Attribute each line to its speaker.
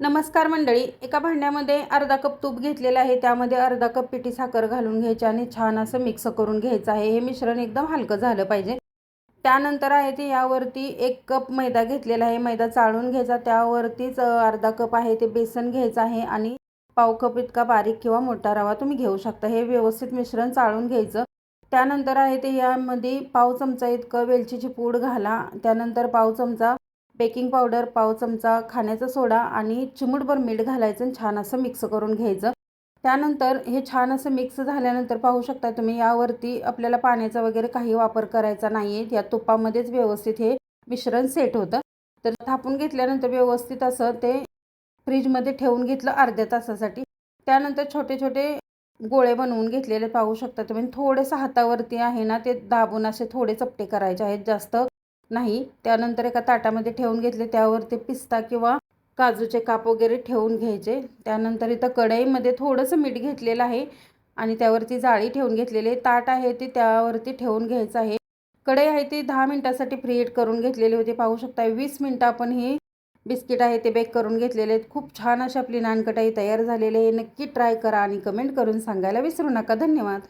Speaker 1: नमस्कार मंडळी एका भांड्यामध्ये अर्धा कप तूप घेतलेलं आहे. त्यामध्ये अर्धा कप पिठी साखर घालून घ्यायची आणि छान असं मिक्स करून घ्यायचं आहे. हे मिश्रण एकदम हलकं झालं पाहिजे. त्यानंतर आहे ते यावरती एक कप मैदा घेतलेला आहे. मैदा चाळून घ्यायचा. त्यावरतीच अर्धा कप आहे ते बेसन घ्यायचं आहे आणि पाव कप इतका बारीक किंवा मोठा रवा तुम्ही घेऊ शकता. हे व्यवस्थित मिश्रण चाळून घ्यायचं. त्यानंतर आहे ते यामध्ये पाव चमचा इतकं वेलचीची पूड घाला. त्यानंतर पाव चमचा बेकिंग पावडर पाव चमचा खाण्याचा सोडा आणि चिमूटभर मीठ घालायचं आणि छान असं मिक्स करून घ्यायचं. त्यानंतर हे छान असं मिक्स झाल्यानंतर पाहू शकता तुम्ही यावरती आपल्याला पाण्याचा वगैरे काही वापर करायचा नाही आहे या तुपामध्येच व्यवस्थित हे मिश्रण सेट होतं. तर थापून घेतल्यानंतर व्यवस्थित असं ते फ्रीजमध्ये ठेवून घेतलं अर्ध्या तासासाठी. त्यानंतर छोटे छोटे गोळे बनवून घेतलेले पाहू शकता तुम्ही. थोडेसं हातावरती आहे ना ते दाबून असे थोडे चपटे करायचे आहेत. जास्त नाही त्यानंतर एका ताटामध्ये ठेवून घेतले. त्यावरती पिस्ता किंवा काजूचे काप वगैरे ठेवून घ्यायचे. त्यानंतर इथं कढईमध्ये थोडंसं मीठ घेतलेलं आहे आणि त्यावरती जाळी ठेवून घेतलेली ताट आहे ते त्यावरती ठेवून घ्यायचं आहे. कढई आहे ती दहा मिनटासाठी फ्रीहीट करून घेतलेली होती. पाहू शकता वीस मिनटं आपण ही बिस्किट आहे ते बेक करून घेतलेले आहेत. खूप छान अशी आपली नानकटाई तयार झालेली आहे. नक्की ट्राय करा आणि कमेंट करून सांगायला विसरू नका. धन्यवाद.